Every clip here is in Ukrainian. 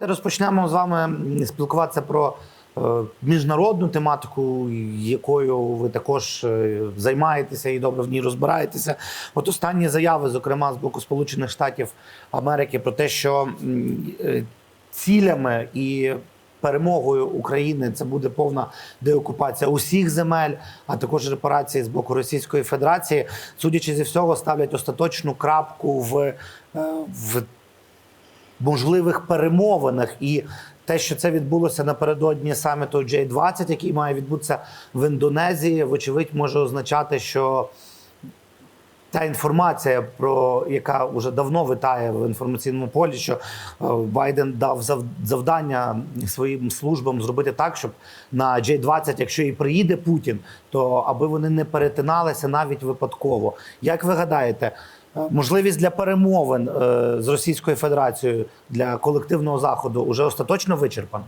Розпочнемо з вами спілкуватися про е, міжнародну тематику, якою ви також е, займаєтеся і добре в ній розбираєтеся. От останні заяви, зокрема з боку Сполучених Штатів Америки, про те, що е, цілями і перемогою України це буде повна деокупація усіх земель, а також репарації з боку Російської Федерації, судячи зі всього, ставлять остаточну крапку в, в можливих перемовинах і те, що це відбулося напередодні саміту J20, який має відбутися в Індонезії, вочевидь, може означати, що та інформація, про яка вже давно витає в інформаційному полі, що е, Байден дав завдання своїм службам зробити так, щоб на J20, якщо і приїде Путін, то аби вони не перетиналися навіть випадково. Як ви гадаєте, можливість для перемовин е, з Російською Федерацією для колективного заходу вже остаточно вичерпана?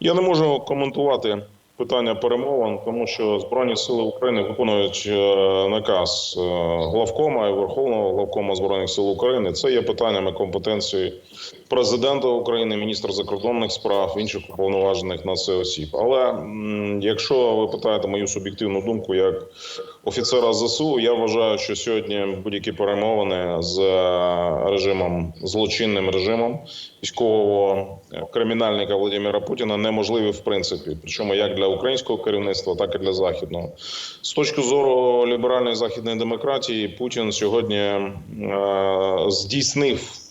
Я не можу коментувати питання перемовин, тому що Збройні сили України виконують е, наказ е, главкома і Верховного главкома Збройних сил України. Це є питаннями компетенції президента України, міністра закордонних справ, інших уповноважених на це осіб. Але якщо ви питаєте мою суб'єктивну думку як офіцера ЗСУ, я вважаю, що сьогодні будь-які перемовини з е, режимом злочинним режимом військового кримінальника Володимира Путіна неможливі в принципі, причому як для українського керівництва, так і для західного. З точки зору ліберальної західної демократії, Путін сьогодні е, здійснив.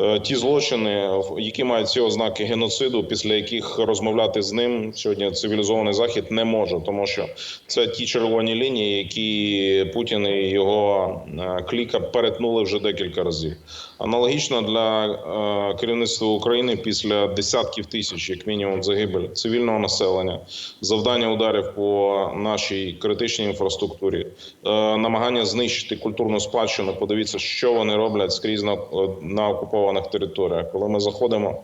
Е, Ті злочини, які мають ці ознаки геноциду, після яких розмовляти з ним сьогодні цивілізований захід не може, тому що це ті червоні лінії, які Путін і його е, кліка перетнули вже декілька разів. Аналогічно для е, керівництва України після десятків тисяч, як мінімум, загибель цивільного населення, завдання ударів по нашій критичній інфраструктурі, намагання знищити культурну спадщину. Подивіться, що вони роблять скрізь на, на окупованих територіях, коли ми заходимо.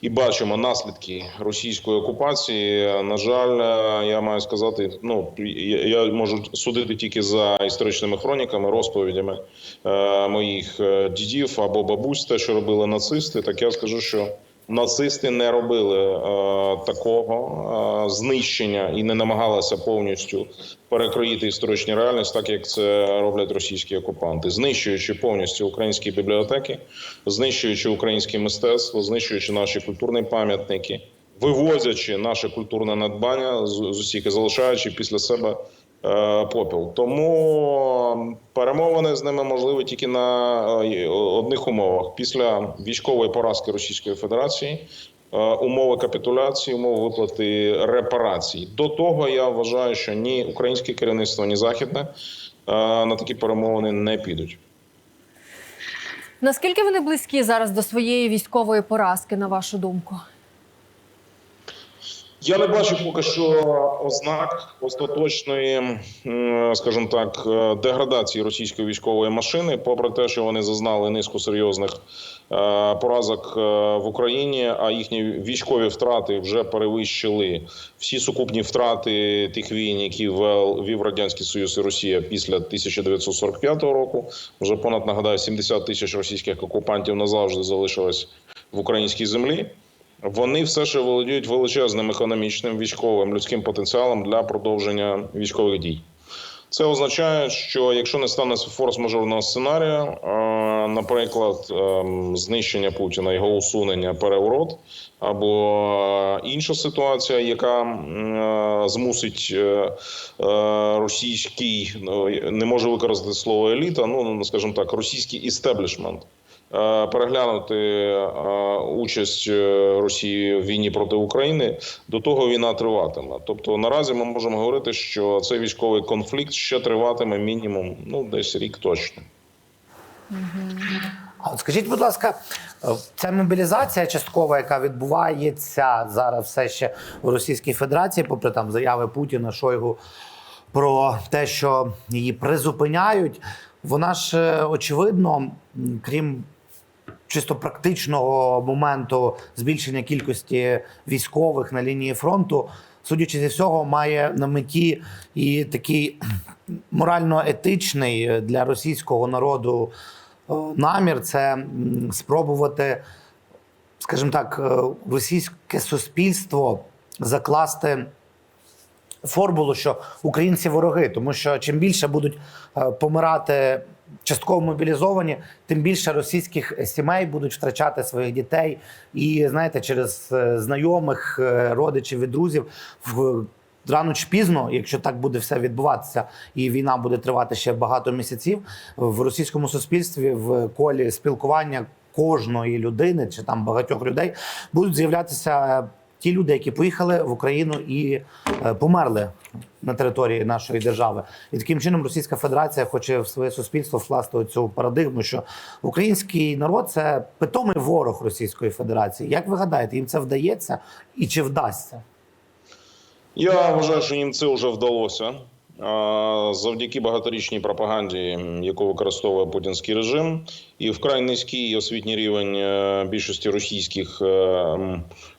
І бачимо наслідки російської окупації. На жаль, я маю сказати, ну я я можу судити тільки за історичними хроніками, розповідями е, моїх е, дідів або бабусь, те, що робили нацисти. Так я скажу, що нацисти не робили е, такого е, знищення і не намагалися повністю перекроїти історичні реальність, так як це роблять російські окупанти, знищуючи повністю українські бібліотеки, знищуючи українське мистецтво, знищуючи наші культурні пам'ятники, вивозячи наше культурне надбання з, з усіх і залишаючи після себе попіл. Тому перемовини з ними можливі тільки на е, одних умовах: після військової поразки Російської Федерації. е, Умови капітуляції, умови виплати репарацій. До того я вважаю, що ні українське керівництво, ні західне е, на такі перемовини не підуть. Наскільки вони близькі зараз до своєї військової поразки, на вашу думку? Я не бачу поки що ознак остаточної, скажімо так, е, деградації російської військової машини, попри те, що вони зазнали низку серйозних е, поразок е, в Україні, а їхні військові втрати вже перевищили всі сукупні втрати тих війн, які вів радянський Союз і Росія після 1945 року. Вже понад нагадаю 70 тисяч російських окупантів назавжди залишилось в українській землі. Вони все ще володіють величезним економічним, військовим, людським потенціалом для продовження військових дій. Це означає, що якщо не станеться форс-мажорного сценарію, е, наприклад, ем, знищення Путіна, його усунення, переворот, або е, інша ситуація, яка е, змусить е, е, російський, ну, не можу використати слово еліта, ну скажімо так, російський істеблішмент е, переглянути е, участь е, Росії в війні проти України, до того війна триватиме. Тобто наразі ми можемо говорити, що цей військовий конфлікт ще триватиме мінімум ну десь рік точно. А от скажіть, будь ласка, е, ця мобілізація часткова, яка відбувається зараз все ще у Російській Федерації, попри там заяви Путіна, Шойгу про те, що її призупиняють, вона ж е, очевидно, крім чисто практичного моменту збільшення кількості військових на лінії фронту, судячи зі всього, має на меті і такий морально-етичний для російського народу е, намір це спробувати скажімо так, е, російське суспільство закласти формулу, що українці вороги, тому що чим більше будуть е, помирати частково мобілізовані, тим більше російських сімей будуть втрачати своїх дітей. І знаєте, через е, знайомих, е, родичів і друзів в рано чи пізно, якщо так буде все відбуватися, і війна буде тривати ще багато місяців, в російському суспільстві в колі спілкування кожної людини чи там багатьох людей будуть з'являтися ті люди, які поїхали в Україну і е, померли на території нашої держави. І таким чином Російська Федерація хоче в своє суспільство вкласти цю парадигму, що український народ це питомий ворог Російської Федерації. Як ви гадаєте, їм це вдається і чи вдасться? Я вважаю, що їм це вже вдалося. Завдяки багаторічній пропаганді, яку використовує путінський режим, і вкрай низький освітній рівень е, більшості російських, е,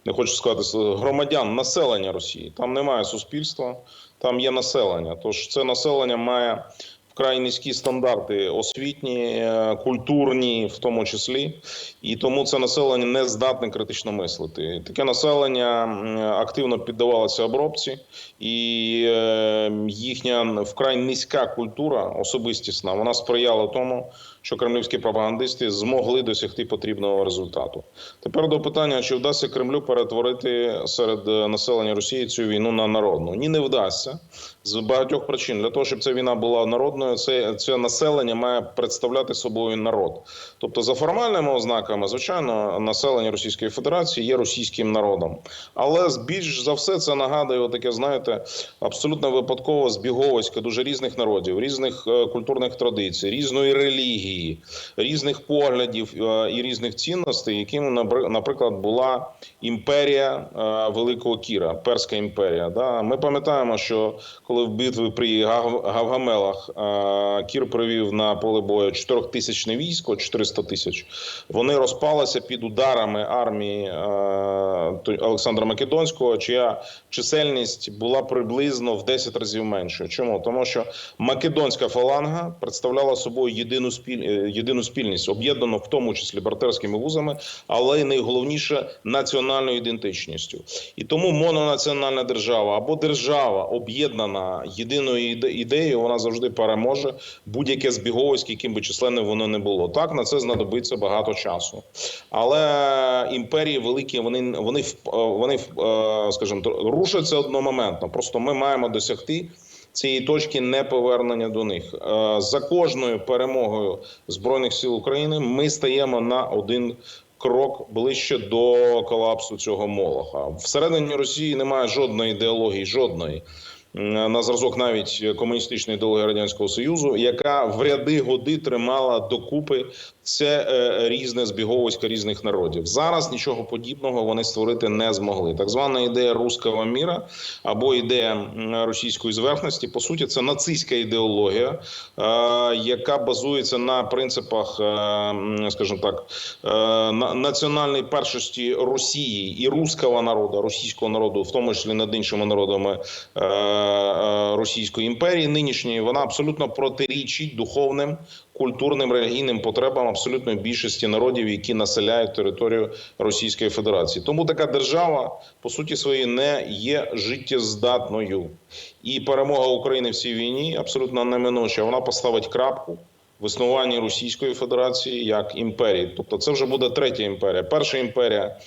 не хочу сказати громадян, населення Росії. Там немає суспільства, там є населення. Тож це населення має вкрай низькі стандарти освітні, е, культурні, в тому числі, і тому це населення не здатне критично мислити. Таке населення активно піддавалося обробці, і е, їхня вкрай низька культура особистісна вона сприяла тому, що кремлівські пропагандисти змогли досягти потрібного результату. Тепер до питання, чи вдасться Кремлю перетворити серед е, населення Росії цю війну на народну? Ні, не вдасться з багатьох причин. Для того, щоб ця війна була народною, це, це населення має представляти собою народ. Тобто, за формальними ознаками, звичайно, населення Російської Федерації є російським народом. Але більш за все це нагадує таке, знаєте, абсолютно випадково збіговисько дуже різних народів, різних е, культурних традицій, різної релігії, різних поглядів е, і різних цінностей, яким наприклад була імперія е, Великого Кіра, Перська імперія. Ми пам'ятаємо, що коли в битві при Гавгамелах е, Кір привів на поле бою 4000 військо, 400 тисяч, вони розпалися під ударами армії Олександра Македонського, чия чисельність була приблизно в 10 разів меншою. Чому? Тому що македонська фаланга представляла собою єдину спіль... е, єдину спільність, об'єднану в тому числі братерськими вузами, але й найголовніше національною ідентичністю. І тому мононаціональна держава або держава об'єднана єдиною ідеєю, вона завжди переможе будь-яке збіговисько, яким би численним воно не було. Так на це знадобиться багато часу. Але імперії великі, вони вони в- вони е, скажімо, рушаться одномоментно. Просто ми маємо досягти. Цієї точки неповернення до них Е, за кожною перемогою збройних сил України ми стаємо на один крок ближче до колапсу цього молоха. Всередині Росії немає жодної ідеології, жодної. На зразок навіть комуністичної ідеології радянського союзу, яка в ряди годи тримала докупи це е, різне збіговисько різних народів. Зараз нічого подібного вони створити не змогли. Так звана ідея руського міра або ідея російської зверхності, по суті, це нацистська ідеологія, е, яка базується на принципах, е, скажімо так, е, на- національної першості Росії і руського народу, російського народу, в тому числі над іншими народами е, е, Російської імперії, нинішньої, вона абсолютно протирічить духовним культурним релігійним потребам абсолютної більшості народів, які населяють територію Російської Федерації. Тому така держава по суті своїй не є життєздатною. І перемога України в цій війні абсолютно неминуча. Вона поставить крапку в існуванні Російської Федерації як імперії. Тобто, це вже буде третя імперія. Перша імперія,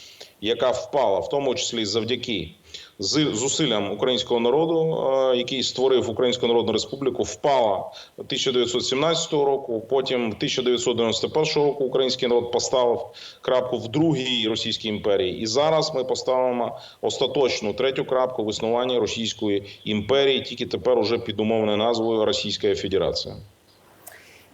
яка впала, в тому числі завдяки з зусиллям українського народу, е, який створив Українську Народну Республіку, впала 1917 року. Потім 1991 року український народ поставив крапку в другій російській імперії. І зараз ми поставимо остаточну третю крапку в існуванні Російської імперії, тільки тепер уже під умовною назвою Російська Федерація.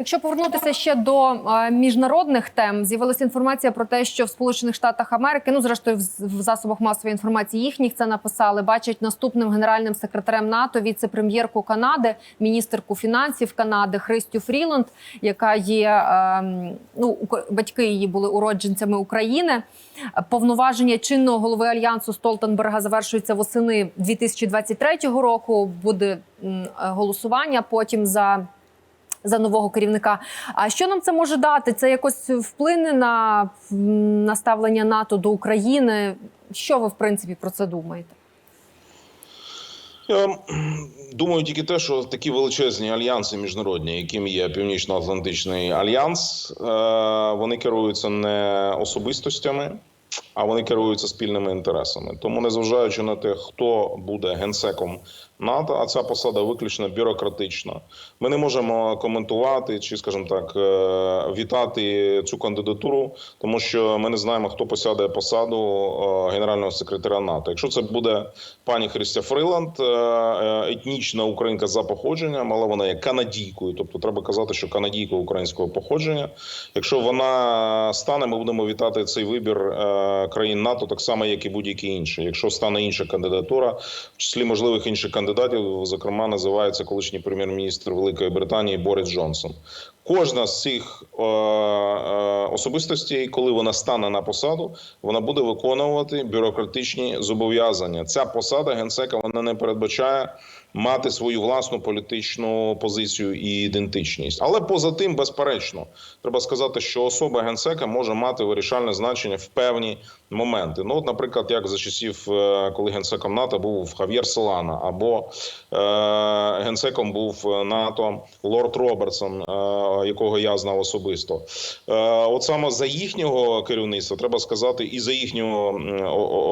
Якщо повернутися ще до е, міжнародних тем, з'явилася інформація про те, що в Сполучених Штатах Америки, ну зрештою, в, засобах масової інформації їхніх це написали, бачать наступним генеральним секретарем НАТО віце-прем'єрку Канади, міністерку фінансів Канади Христю Фріланд, яка є е, ну батьки її були уродженцями України. Повноваження чинного голови альянсу Столтенберга завершується восени 2023 року. Буде е, голосування потім за за нового керівника. А що нам це може дати? Це якось вплине на м, наставлення НАТО до України? Що ви в принципі про це думаєте? Я думаю тільки те, що такі величезні альянси міжнародні, яким є Північно-Атлантичний альянс, е, вони керуються не особистостями, а вони керуються спільними інтересами. Тому, незважаючи на те, хто буде генсеком НАТО, а ця посада виключно бюрократична, ми не можемо коментувати чи, скажімо так, е, вітати цю кандидатуру, тому що ми не знаємо, хто посяде посаду е, генерального секретаря НАТО. Якщо це буде пані Христя Фриланд, е, етнічна українка за походженням, але вона є канадійкою, тобто треба казати, що канадійка українського походження. Якщо вона стане, ми будемо вітати цей вибір країн НАТО, так само як і будь-які інші. Якщо стане інша кандидатура, в числі можливих інших кандидатів, зокрема, називається колишній прем'єр-міністр Великої Британії Борис Джонсон. Кожна з цих е, е, особистостей, коли вона стане на посаду, вона буде виконувати бюрократичні зобов'язання. Ця посада генсека вона не передбачає мати свою власну політичну позицію і ідентичність. Але поза тим, безперечно, треба сказати, що особа генсека може мати вирішальне значення в певні моменти. Ну, от, наприклад, як за часів, е, коли генсеком НАТО був Хав'єр Солана, або е, генсеком був НАТО Лорд Робертсон, е, якого я знав особисто. Е, от саме за їхнього керівництва треба сказати, і за їхнього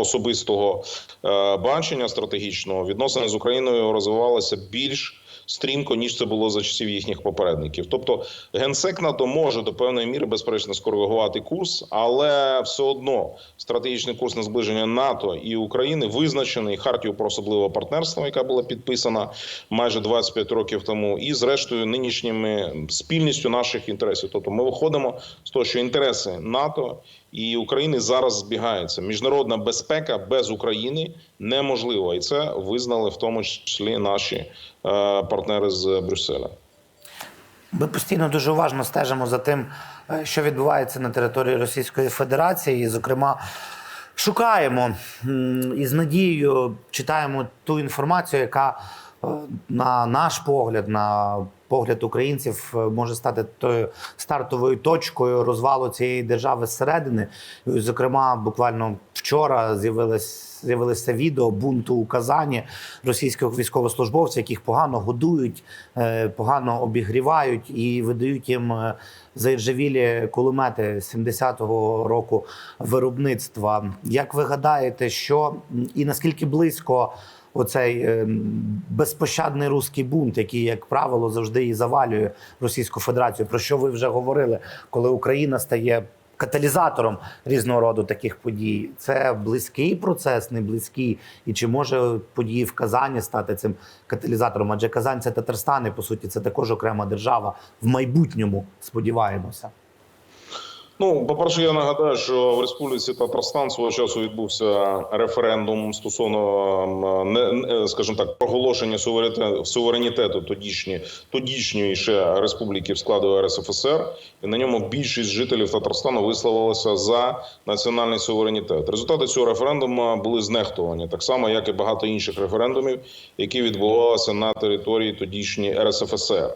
особистого е, бачення стратегічного відносини з Україною розвивалися більш стрімко ніж це було за часів їхніх попередників. Тобто генсек НАТО може до певної міри безперечно скоригувати курс, але все одно стратегічний курс на зближення НАТО і України визначений хартією про особливе партнерство, яка була підписана майже 25 років тому, і зрештою нинішніми спільністю наших інтересів. Тобто, ми виходимо з того, що інтереси НАТО і України зараз збігаються. Міжнародна безпека без України неможлива, і це визнали в тому числі наші е, партнери з Брюсселя. Ми постійно дуже уважно стежимо за тим, е, що відбувається на території Російської Федерації. І, зокрема, шукаємо і з надією читаємо ту інформацію, яка е, на наш погляд, на погляд українців, е, може стати тою стартовою точкою розвалу цієї держави зсередини. Зокрема, буквально вчора з'явилось. З'явилися відео бунту у Казані російських військовослужбовців, яких погано годують, е, погано обігрівають і видають їм е, заіржавілі кулемети 70-го року виробництва. Як ви гадаєте, що і наскільки близько оцей е, безпощадний руський бунт, який, як правило, завжди і завалює Російську Федерацію, про що ви вже говорили, коли Україна стає каталізатором різного роду таких подій. Це близький процес, не близький. І чи може події в Казані стати цим каталізатором? Адже Казань це Татарстан, і по суті, це також окрема держава в майбутньому. Сподіваємося. Ну, по-перше, я нагадаю, що в Республіці Татарстан свого часу відбувся референдум стосовно не, не, скажімо так, проголошення суверенітету, тодішні, тодішньої ще республіки в складу РСФСР, і на ньому більшість жителів Татарстану висловилася за національний суверенітет. Результати цього референдуму були знехтувані, так само як і багато інших референдумів, які відбувалися на території тодішньої РСФСР.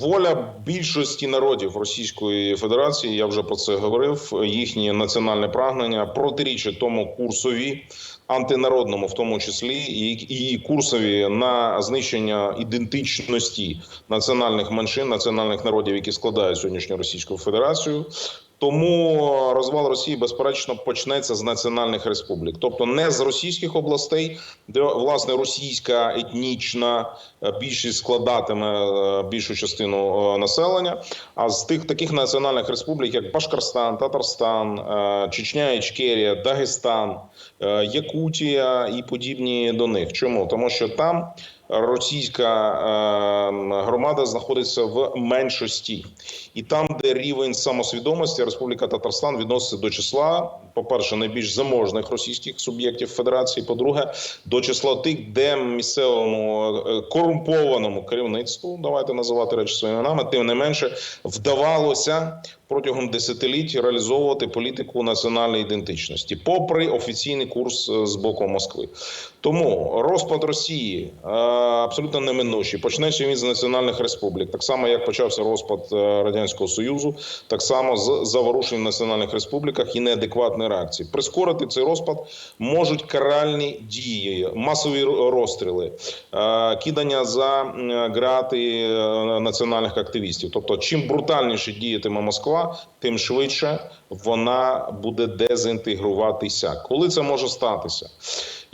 Воля більшості народів Російської Федерації, я вже про це говорив. Їхнє національне прагнення протирічить тому курсові антинародному, в тому числі, і, і курсові на знищення ідентичності національних меншин, національних народів, які складають сьогоднішню Російську Федерацію. Тому розвал Росії безперечно почнеться з національних республік, тобто не з російських областей, де власне російська етнічна більшість складатиме е, більшу частину е, населення, а з тих таких національних республік, як Башкорстан, Татарстан, е, Чечня, Ічкерія, Дагестан, е, Якутія і подібні до них. Чому тому, що там російська е, громада знаходиться в меншості, і там, де рівень самосвідомості Республіка Татарстан відноситься до числа, по-перше, найбільш заможних російських суб'єктів Федерації. По-друге, до числа тих, де місцевому е, корумпованому керівництву, давайте називати речі своїми нами, тим не менше вдавалося протягом десятиліть реалізовувати політику національної ідентичності, попри офіційний курс е, з боку Москви. Тому розпад Росії е, абсолютно неминучий. Почнеться він з національних республік, так само як почався розпад е, радянського союзу, так само з заворушень в національних республіках і неадекватної реакції. Прискорити цей розпад можуть каральні дії, масові розстріли, кидання за грати національних активістів. Тобто, чим брутальніше діятиме Москва, тим швидше вона буде дезінтегруватися. Коли це може статися?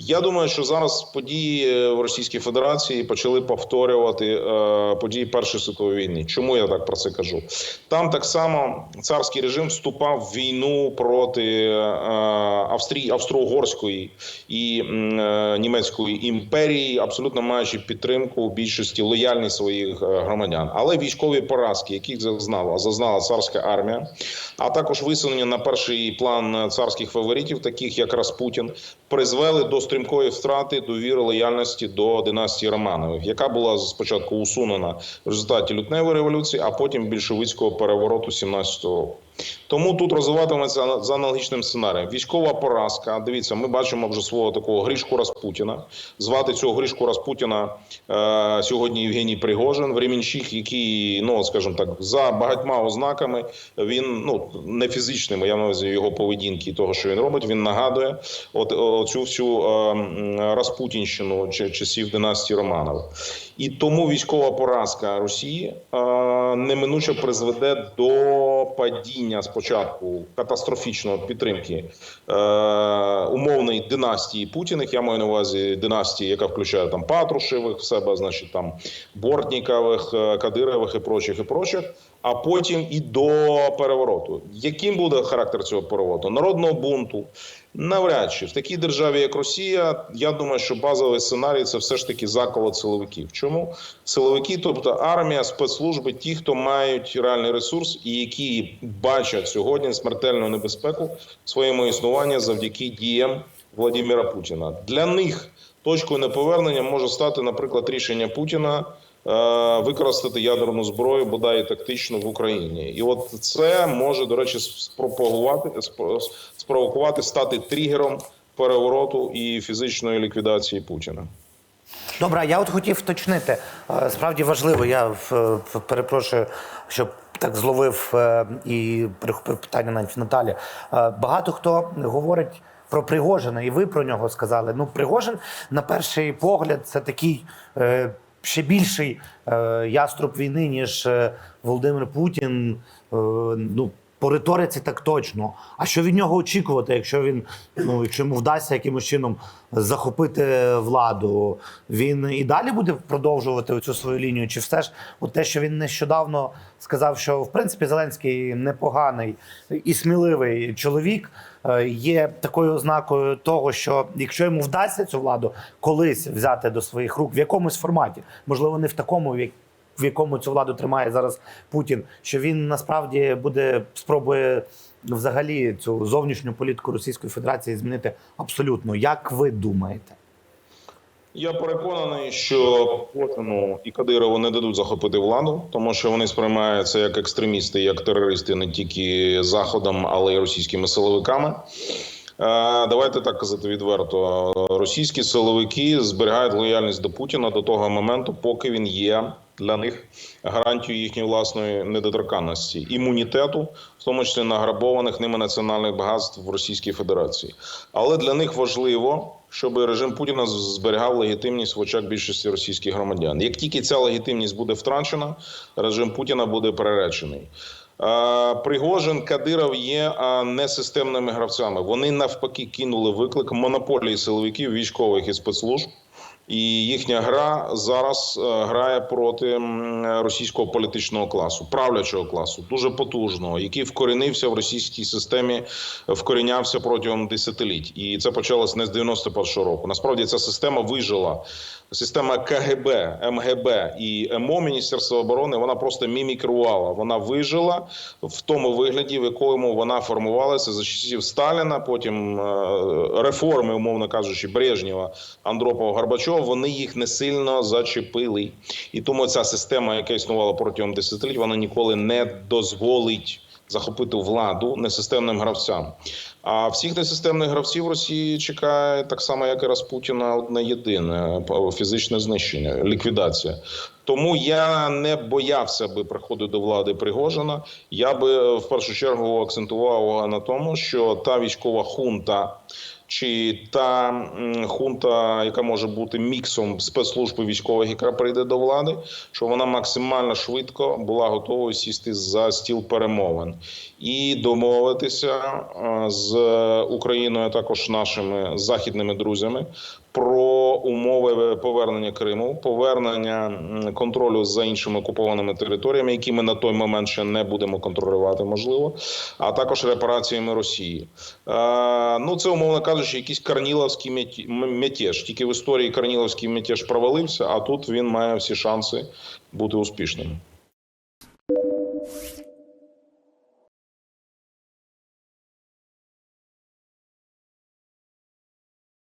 Я думаю, що зараз події в Російській Федерації почали повторювати е, події Першої світової війни. Чому я так про це кажу? Там так само царський режим вступав в війну проти е, Австрії, Австро-Угорської і е, німецької імперії, абсолютно маючи підтримку більшості лояльність своїх е, громадян. Але військові поразки, яких зазнала зазнала царська армія, а також висунення на перший план царських фаворитів, таких як Распутін, призвели до стрімкої втрати довіри лояльності до династії Романових, яка була спочатку усунена в результаті лютневої революції, а потім більшовицького перевороту 17-го року. Тому тут розвиватиметься за аналогічним сценарієм. Військова поразка. Дивіться, ми бачимо вже свого такого Гришку Распутіна. Звати цього Гришку Распутіна е, сьогодні Євгеній Пригожин, временщик, який, ну скажімо так, за багатьма ознаками він ну не фізичними, я маю його поведінки того, що він робить. Він нагадує от оцю всю е, Распутінщину часів династії Романових. І тому військова поразка Росії е, неминуче призведе до падіння спочатку катастрофічної підтримки е, умовної династії Путіних. Я маю на увазі династії, яка включає там Патрушевих в себе, значить там Бортнікових, е, Кадирових і прочих, і прочих. А потім і до перевороту. Яким буде характер цього перевороту? Народного бунту, Навряд чи в такій державі, як Росія, я думаю, що базовий сценарій це все ж таки заколот силовиків. Чому силовики, тобто армія, спецслужби, ті, хто мають реальний ресурс і які бачать сьогодні смертельну небезпеку своєму існуванню завдяки діям Владимира Путіна. Для них точкою неповернення може стати, наприклад, рішення Путіна. Е, Використати ядерну зброю, бодай тактично в Україні, і от це може до речі спропагувати спровокувати стати тригером перевороту і фізичної ліквідації Путіна. Добре, я от хотів вточнити. Е, Справді важливо, я перепрошую, щоб так зловив е, і перехопив питання навіть Наталі. Багато хто говорить про Пригожина, і ви про нього сказали. Ну, Пригожин, на перший погляд, це такий. Ще більший е, яструб війни, ніж е, Володимир Путін. Е, ну, по риториці так точно. А що від нього очікувати, якщо він ну якщо йому вдасться якимось чином захопити владу, він і далі буде продовжувати цю свою лінію? Чи все ж от те, що він нещодавно сказав, що в принципі Зеленський непоганий і сміливий чоловік, є такою ознакою того, що якщо йому вдасться цю владу колись взяти до своїх рук в якомусь форматі, можливо, не в такому, як- в якому цю владу тримає зараз Путін, що він насправді буде спробує взагалі цю зовнішню політику Російської Федерації змінити абсолютно. Як ви думаєте? Я переконаний, що Путіну і Кадирову не дадуть захопити владу, тому що вони сприймаються як екстремісти, як терористи не тільки заходом, але й російськими силовиками. Е, Давайте так казати відверто. Російські силовики зберігають лояльність до Путіна до того моменту, поки він є для них гарантією їхньої власної недоторканності, імунітету, в тому числі награбованих ними національних багатств в Російській Федерації. Але для них важливо, щоб режим Путіна зберігав легітимність в очах більшості російських громадян. Як тільки ця легітимність буде втрачена, режим Путіна буде переречений. Пригожин, Кадиров є несистемними гравцями. Вони навпаки кинули виклик монополії силовиків, військових і спецслужб. І їхня гра зараз е, грає проти російського політичного класу, правлячого класу, дуже потужного, який вкорінився в російській системі, вкорінявся протягом десятиліть. І це почалось не з 91-го року. Насправді ця система вижила. Система КГБ, МГБ і МО Міністерства оборони вона просто мімікрувала. Вона вижила в тому вигляді, в якому вона формувалася за часів Сталіна. Потім е, реформи, умовно кажучи, Брежнєва, Андропова, Горбачова. Вони їх не сильно зачепили. І тому ця система, яка існувала протягом десятиліть, вона ніколи не дозволить захопити владу несистемним гравцям. А всіх несистемних гравців Росії чекає так само, як і Распутіна, одне єдине фізичне знищення, ліквідація. Тому я не боявся би приходу до влади Пригожина. Я би в першу чергу акцентував на тому, що та військова хунта. Чи та хунта, яка може бути міксом спецслужб військових, яка прийде до влади, що вона максимально швидко була готова сісти за стіл перемовин і домовитися е, з Україною, а також нашими західними друзями про умови повернення Криму, повернення контролю за іншими окупованими територіями, які ми на той момент ще не будемо контролювати, можливо, а також репараціями Росії. Е, ну це умовно кажучи, якийсь карніловський мятеж. Тільки в історії карніловський мятеж провалився, а тут він має всі шанси бути успішним.